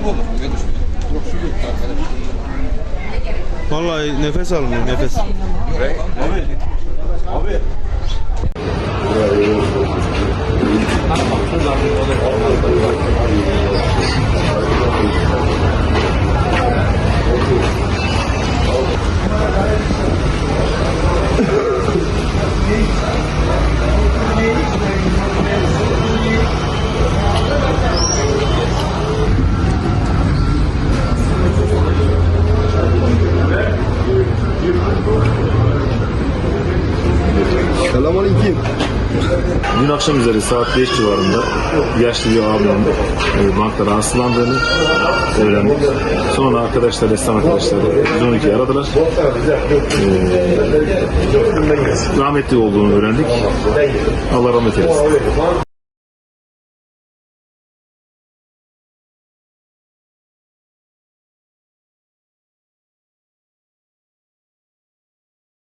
gibi olur. Ne düşünüyorsun? Yok şu yok arkadaş. Nefes almıyor nefes. Abi Selamünaleyküm. Dün akşam üzeri saat 5 civarında yaşlı bir abimin e, bankta rahatsızlandığını öğrendik. Sonra arkadaşlar, restoran arkadaşları 112'yi aradılar. E, rahmetli olduğunu öğrendik. Allah rahmet eylesin.